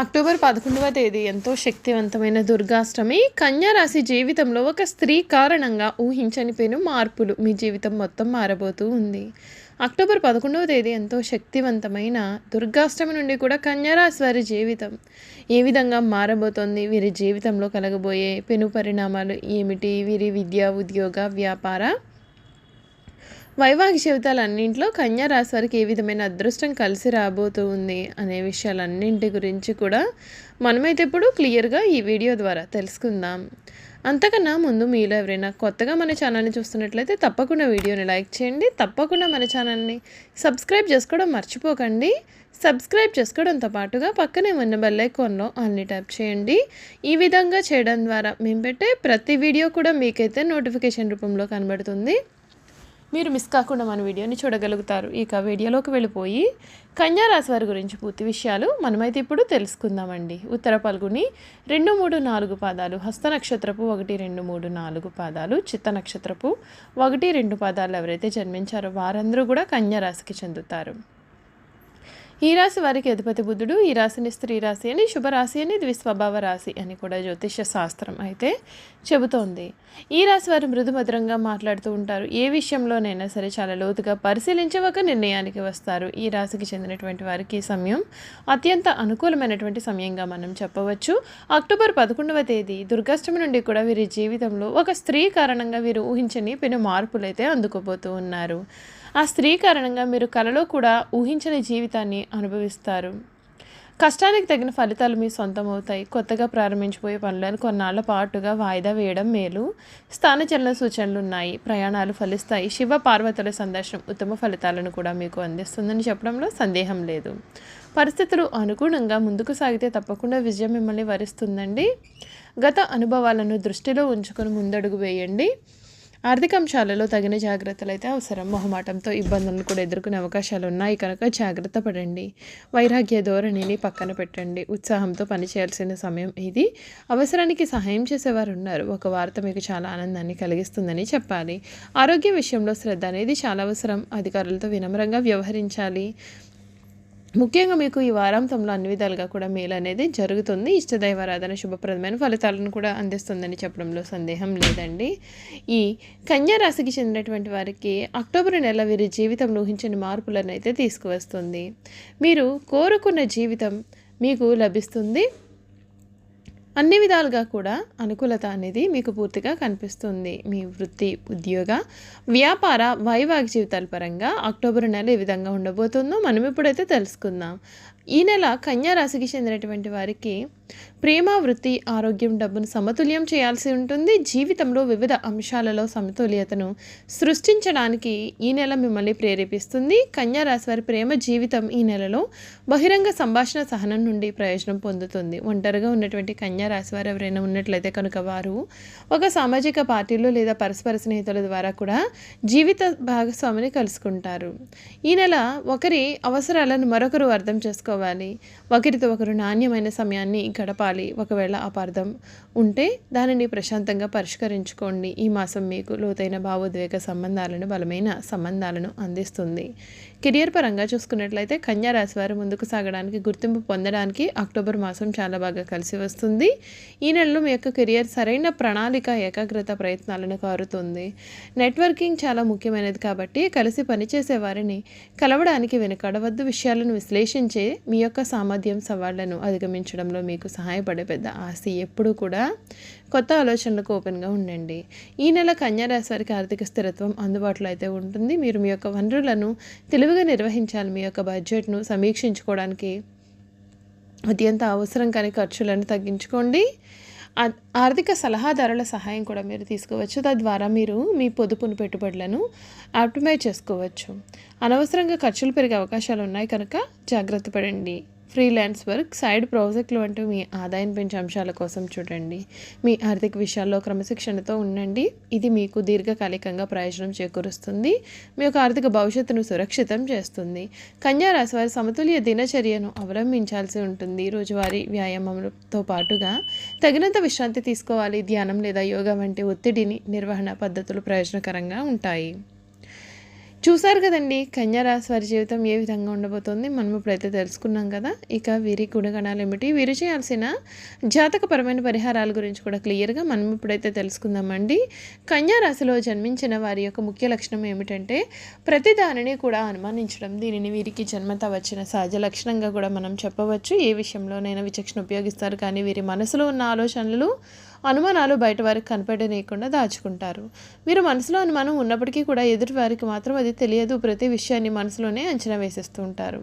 October పదకొండవ తేదీ ఎంతో శక్తివంతమైన దుర్గాష్టమి. కన్యారాశి జీవితంలో ఒక స్త్రీ కారణంగా ఊహించని పెను మార్పులు మీ జీవితం మొత్తం మారబోతూ ఉంది. అక్టోబర్ పదకొండవ తేదీ ఎంతో శక్తివంతమైన దుర్గాష్టమి నుండి కూడా కన్యారాశి వారి జీవితం ఏ విధంగా మారబోతోంది? వీరి జీవితంలో కలగబోయే పెను పరిణామాలు ఏమిటి? వీరి విద్య ఉద్యోగ వ్యాపార వైవాహిక జీవితాలన్నింటిలో కన్యా రాశి వారికి ఏ విధమైన అదృష్టం కలిసి రాబోతూ ఉంది అనే విషయాలన్నింటి గురించి కూడా మనమైతే ఇప్పుడు క్లియర్గా ఈ వీడియో ద్వారా తెలుసుకుందాం. అంతకన్నా ముందు మీలో ఎవరైనా కొత్తగా మన ఛానల్ని చూస్తున్నట్లయితే తప్పకుండా వీడియోని లైక్ చేయండి. తప్పకుండా మన ఛానల్ని సబ్స్క్రైబ్ చేసుకోవడం మర్చిపోకండి. సబ్స్క్రైబ్ చేసుకోవడంతో పాటుగా పక్కనే ఉన్న బెల్ ఐకాన్లో అన్ని ట్యాప్ చేయండి. ఈ విధంగా చేయడం ద్వారా మేము పెట్టే ప్రతి వీడియో కూడా మీకైతే నోటిఫికేషన్ రూపంలో కనబడుతుంది. మీరు మిస్ కాకుండా మన వీడియోని చూడగలుగుతారు. ఇక వీడియోలోకి వెళ్ళిపోయి కన్యారాశి వారి గురించి పూర్తి విషయాలు మనమైతే ఇప్పుడు తెలుసుకుందామండి. ఉత్తర పల్గుని రెండు మూడు నాలుగు పాదాలు హస్త నక్షత్రపు ఒకటి రెండు మూడు నాలుగు పాదాలు చిత్త నక్షత్రపు ఒకటి రెండు పాదాలు ఎవరైతే జన్మించారో వారందరూ కూడా కన్యారాశికి చెందుతారు. ఈ రాశి వారికి అధిపతి బుద్ధుడు ఈ రాశిని స్త్రీ రాశి అని శుభరాశి అని ద్విస్వభావ రాశి అని కూడా జ్యోతిష శాస్త్రం అయితే చెబుతోంది. ఈ రాశి వారు మృదుమధురంగా మాట్లాడుతూ ఉంటారు. ఏ విషయంలోనైనా సరే చాలా లోతుగా పరిశీలించి ఒక నిర్ణయానికి వస్తారు. ఈ రాశికి చెందినటువంటి వారికి ఈ సమయం అత్యంత అనుకూలమైనటువంటి సమయంగా మనం చెప్పవచ్చు. అక్టోబర్ పదకొండవ తేదీ దుర్గాష్టమి నుండి కూడా వీరి జీవితంలో ఒక స్త్రీ కారణంగా వీరు ఊహించని పెను మార్పులైతే అందుకోబోతూ ఉన్నారు. ఆ స్త్రీ కారణంగా మీరు కలలో కూడా ఊహించని జీవితాన్ని అనుభవిస్తారు. కష్టానికి తగిన ఫలితాలు మీ సొంతం అవుతాయి కొత్తగా ప్రారంభించిపోయే పనులను కొన్నాళ్ళ పాటుగా వాయిదా వేయడం మేలు. స్థానచలన సూచనలు ఉన్నాయి ప్రయాణాలు ఫలిస్తాయి. శివ పార్వతుల సందర్శనం ఉత్తమ ఫలితాలను కూడా మీకు అందిస్తుందని చెప్పడంలో సందేహం లేదు. పరిస్థితులు అనుగుణంగా ముందుకు సాగితే తప్పకుండా విజయం మిమ్మల్ని వరిస్తుందండి. గత అనుభవాలను దృష్టిలో ఉంచుకొని ముందడుగు వేయండి. ఆర్థిక అంశాలలో తగిన జాగ్రత్తలు అయితే అవసరం. మొహమాటంతో ఇబ్బందులను కూడా ఎదుర్కొనే అవకాశాలు ఉన్నాయి. కనుక జాగ్రత్త పడండి. వైరాగ్య ధోరణిని పక్కన పెట్టండి. ఉత్సాహంతో పనిచేయాల్సిన సమయం ఇది. అవసరానికి సహాయం చేసేవారు ఉన్నారు. ఒక వార్త మీకు చాలా ఆనందాన్ని కలిగిస్తుందని చెప్పాలి. ఆరోగ్య విషయంలో శ్రద్ధ అనేది చాలా అవసరం. అధికారులతో వినమ్రంగా వ్యవహరించాలి. ముఖ్యంగా మీకు ఈ వారాంతంలో అన్ని విధాలుగా కూడా మేలు అనేది జరుగుతుంది. ఇష్టదైవారాధన శుభప్రదమైన ఫలితాలను కూడా అందిస్తుందని చెప్పడంలో సందేహం లేదండి. ఈ కన్యా రాశికి చెందినటువంటి వారికి అక్టోబర్ నెల వీరి జీవితంలో ఊహించని మార్పులను అయితే తీసుకువస్తుంది. మీరు కోరుకున్న జీవితం మీకు లభిస్తుంది. అన్ని విధాలుగా కూడా అనుకూలత అనేది మీకు పూర్తిగా కనిపిస్తుంది. మీ వృత్తి ఉద్యోగ వ్యాపార వైవాహిక జీవితాల పరంగా అక్టోబర్ నెల ఏ విధంగా ఉండబోతుందో మనం ఇప్పుడైతే తెలుసుకుందాం. ఈ నెల కన్యా రాశికి చెందినటువంటి వారికి ప్రేమ వృత్తి ఆరోగ్యం డబ్బును సమతుల్యం చేయాల్సి ఉంటుంది. జీవితంలో వివిధ అంశాలలో సమతుల్యతను సృష్టించడానికి ఈ నెల మిమ్మల్ని ప్రేరేపిస్తుంది. కన్యా రాశి వారి ప్రేమ జీవితం ఈ నెలలో బహిరంగ సంభాషణ సహనం నుండి ప్రయోజనం పొందుతుంది. ఒంటరిగా ఉన్నటువంటి కన్యా రాశి వారు ఎవరైనా ఉన్నట్లయితే కనుక వారు ఒక సామాజిక పార్టీలు లేదా పరస్పర స్నేహితుల ద్వారా కూడా జీవిత భాగస్వామిని కలుసుకుంటారు. ఈ నెల ఒకరి అవసరాలను మరొకరు అర్థం చేసుకోవాలి. ఒకరితో ఒకరు నాణ్యమైన సమయాన్ని గడపాలి. ఒకవేళ అపార్థం ఉంటే దానిని ప్రశాంతంగా పరిష్కరించుకోండి. ఈ మాసం మీకు లోతైన భావోద్వేగ సంబంధాలను బలమైన సంబంధాలను అందిస్తుంది. కెరియర్ పరంగా చూసుకున్నట్లయితే కన్యారాశి వారు ముందుకు సాగడానికి గుర్తింపు పొందడానికి అక్టోబర్ మాసం చాలా బాగా కలిసి వస్తుంది. ఈ నెలలో మీ యొక్క కెరియర్ సరైన ప్రణాళిక ఏకాగ్రత ప్రయత్నాలను కారుతుంది. నెట్వర్కింగ్ చాలా ముఖ్యమైనది కాబట్టి కలిసి పనిచేసే వారిని కలవడానికి వెనుకడవద్దు విషయాలను విశ్లేషించే మీ యొక్క సామర్థ్యం సవాళ్ళను అధిగమించడంలో మీకు సహాయపడే పెద్ద ఆస్తి ఎప్పుడూ కూడా కొత్త ఆలోచనలకు ఓపెన్గా ఉండండి. ఈ నెల కన్యారాశి వారికి ఆర్థిక స్థిరత్వం అందుబాటులో అయితే ఉంటుంది. మీరు మీ యొక్క వనరులను తెలివిగా నిర్వహించాలి. మీ యొక్క బడ్జెట్ను సమీక్షించుకోవడానికి అత్యంత అవసరం కానీ ఖర్చులను తగ్గించుకోండి. ఆర్థిక సలహాదారుల సహాయం కూడా మీరు తీసుకోవచ్చు. తద్వారా మీరు మీ పొదుపును పెట్టుబడులను ఆప్టిమైజ్ చేసుకోవచ్చు. అనవసరంగా ఖర్చులు పెరిగే అవకాశాలు ఉన్నాయి కనుక జాగ్రత్త పడండి. ఫ్రీలాన్స్ వర్క్ సైడ్ ప్రాజెక్టులు వంటి మీ ఆదాయం పెంచే అంశాల కోసం చూడండి. మీ ఆర్థిక విషయాల్లో క్రమశిక్షణతో ఉండండి. ఇది మీకు దీర్ఘకాలికంగా ప్రయోజనం చేకూరుస్తుంది. మీ యొక్క ఆర్థిక భవిష్యత్తును సురక్షితం చేస్తుంది. కన్యారాశి వారి సమతుల్య దినచర్యను అవలంబించాల్సి ఉంటుంది. రోజువారీ వ్యాయామంతో పాటుగా తగినంత విశ్రాంతి తీసుకోవాలి. ధ్యానం లేదా యోగా వంటి ఒత్తిడిని నిర్వహణ పద్ధతులు ప్రయోజనకరంగా ఉంటాయి. చూసారు కదండి కన్యారాశి వారి జీవితం ఏ విధంగా ఉండబోతోంది మనం ఇప్పుడైతే తెలుసుకున్నాం కదా. ఇక వీరి గుణగణాలు ఏమిటి? వీరు చేయాల్సిన జాతకపరమైన పరిహారాల గురించి కూడా క్లియర్గా మనం ఇప్పుడైతే తెలుసుకుందామండి. కన్యారాశిలో జన్మించిన వారి యొక్క ముఖ్య లక్షణం ఏమిటంటే ప్రతి దానిని కూడా అనుమానించడం దీనిని వీరికి జన్మత వచ్చిన సహజ లక్షణంగా కూడా మనం చెప్పవచ్చు. ఏ విషయంలోనైనా విచక్షణ ఉపయోగిస్తారు కానీ వీరి మనసులో ఉన్న ఆలోచనలు అనుమానాలు బయట వారికి కనపడనీయకుండా దాచుకుంటారు. మీరు మనసులో అనుమానం ఉన్నప్పటికీ కూడా ఎదుటి వారికి మాత్రం అది తెలియదు. ప్రతి విషయాన్ని మనసులోనే అంచనా వేసేస్తూ ఉంటారు.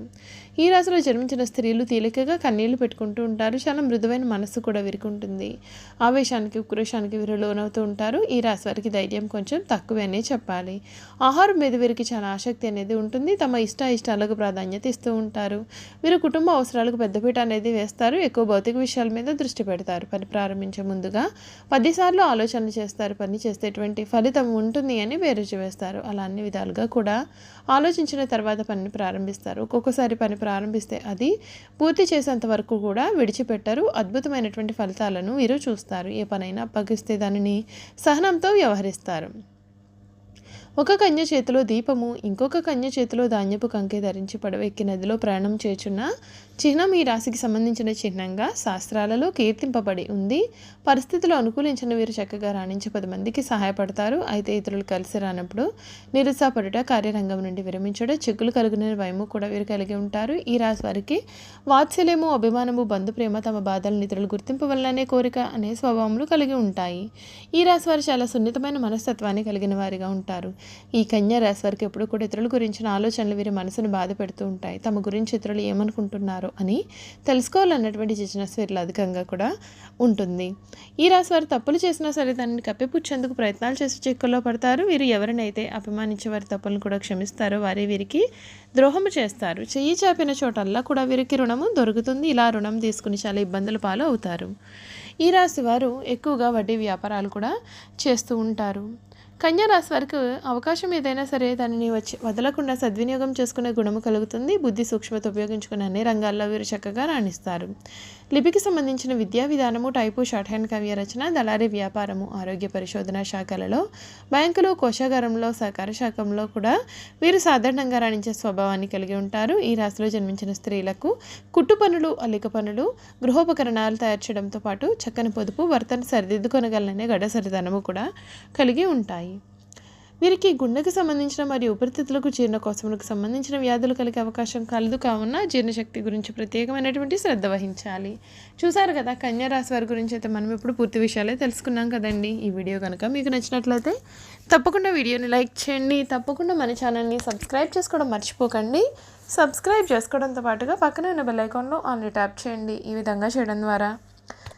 ఈ రాశిలో జన్మించిన స్త్రీలు తేలికగా కన్నీళ్ళు పెట్టుకుంటూ ఉంటారు. చాలా మృదువైన మనస్సు కూడా వీరికి ఉంటుంది. ఆవేశానికి ఉక్రోషానికి వీరు లోనవుతూ ఉంటారు. ఈ రాశి వారికి ధైర్యం కొంచెం తక్కువే అనే చెప్పాలి. ఆహారం మీద వీరికి చాలా ఆసక్తి అనేది ఉంటుంది. తమ ఇష్ట ఇష్టాలకు ప్రాధాన్యత ఇస్తూ ఉంటారు. వీరు కుటుంబ అవసరాలకు పెద్దపీట అనేది వేస్తారు. ఎక్కువ భౌతిక విషయాల మీద దృష్టి పెడతారు. పని ప్రారంభించే ముందుగా పదిసార్లు ఆలోచనలు చేస్తారు పని చేసేటువంటి ఫలితం ఉంటుంది అని బేరుజు వేస్తారు. అలా అన్ని విధాలుగా కూడా ఆలోచించిన తర్వాత పనిని ప్రారంభిస్తారు. ఒక్కొక్కసారి పని ప్రారంభిస్తే అది పూర్తి చేసేంత వరకు కూడా విడిచిపెట్టరు. అద్భుతమైనటువంటి ఫలితాలను వీరు చూస్తారు. ఏ పనైనా అప్పగిస్తే దానిని సహనంతో వ్యవహరిస్తారు. ఒక కన్య చేతిలో దీపము ఇంకొక కన్య చేతిలో ధాన్యపు కంకె ధరించి పడవెక్కి నదిలో ప్రయాణం చేచున్న చిహ్నం ఈ రాశికి సంబంధించిన చిహ్నంగా శాస్త్రాలలో కీర్తింపబడి ఉంది. పరిస్థితులు అనుకూలించిన వీరు చక్కగా రాణించి పది మందికి సహాయపడతారు. అయితే ఇతరులు కలిసి రానప్పుడు నిరుత్సాహపడుట కార్యరంగం నుండి విరమించడం చిక్కులు కలిగిన భయము కూడా వీరు కలిగి ఉంటారు. ఈ రాశి వారికి వాత్సల్యము అభిమానము బంధు ప్రేమ తమ బాధలను ఇతరులు గుర్తింపవలనే కోరిక అనే స్వభావములు కలిగి ఉంటాయి. ఈ రాశి వారు చాలా సున్నితమైన మనస్తత్వాన్ని కలిగిన వారిగా ఉంటారు. ఈ కన్యా రాశి వారికి ఎప్పుడు కూడా ఇతరుల గురించిన ఆలోచనలు వీరి మనసును బాధ పెడుతూ ఉంటాయి. తమ గురించి ఇతరులు ఏమనుకుంటున్నారు అని తెలుసుకోవాలన్నటువంటి జిజ్ఞాస వీరిలో అధికంగా కూడా ఉంటుంది. ఈ రాశి వారు తప్పులు చేసినా సరే దానిని కప్పిపుచ్చేందుకు ప్రయత్నాలు చేసి చిక్కుల్లో పడతారు. వీరు ఎవరినైతే అభిమానించే వారి తప్పులను కూడా క్షమిస్తారో వారే వీరికి ద్రోహము చేస్తారు. చెయ్యి చాపిన చోటల్లా కూడా వీరికి రుణము దొరుకుతుంది. ఇలా రుణం తీసుకుని చాలా ఇబ్బందుల పాలు అవుతారు ఈ రాశి వారు ఎక్కువగా వడ్డీ వ్యాపారాలు కూడా చేస్తూ ఉంటారు. కన్యారాశి వారికి అవకాశం ఏదైనా సరే దానిని వచ్చి వదలకుండా సద్వినియోగం చేసుకునే గుణము కలుగుతుంది. బుద్ధి సూక్ష్మత ఉపయోగించుకుని అన్ని రంగాల్లో వీరు చక్కగా రాణిస్తారు. లిపికి సంబంధించిన విద్యా విధానము టైపు షార్ట్ హ్యాండ్ కవ్య రచన దళారీ వ్యాపారము ఆరోగ్య పరిశోధన శాఖలలో బ్యాంకులు కోశాగారంలో సహకార శాఖంలో కూడా వీరు సాధారణంగా రాణించే స్వభావాన్ని కలిగి ఉంటారు. ఈ రాశిలో జన్మించిన స్త్రీలకు కుట్టు పనులు అల్లిక పనులు గృహోపకరణాలు తయారు చేయడంతో పాటు చక్కని పొదుపు భర్తను సరిదిద్దుకొనగలనే గడసరిదనము కూడా కలిగి ఉంటాయి. వీరికి గుండెకు సంబంధించిన మరియు ఊపిరితిత్తులకు జీర్ణకోశములకు సంబంధించిన వ్యాధులు కలిగే అవకాశం కలదు కావున జీర్ణశక్తి గురించి ప్రత్యేకమైనటువంటి శ్రద్ధ వహించాలి. చూసారు కదా కన్యా రాశి వారి గురించి అయితే మనం ఇప్పుడు పూర్తి విషయాలే తెలుసుకున్నాం కదండి. ఈ వీడియో కనుక మీకు నచ్చినట్లయితే తప్పకుండా వీడియోని లైక్ చేయండి. తప్పకుండా మన ఛానల్ని సబ్స్క్రైబ్ చేసుకోవడం మర్చిపోకండి. సబ్స్క్రైబ్ చేసుకోవడంతో పాటుగా పక్కన ఉన్న బెల్ ఐకాన్లో ఆన్లీ ట్యాప్ చేయండి. ఈ విధంగా చేయడం ద్వారా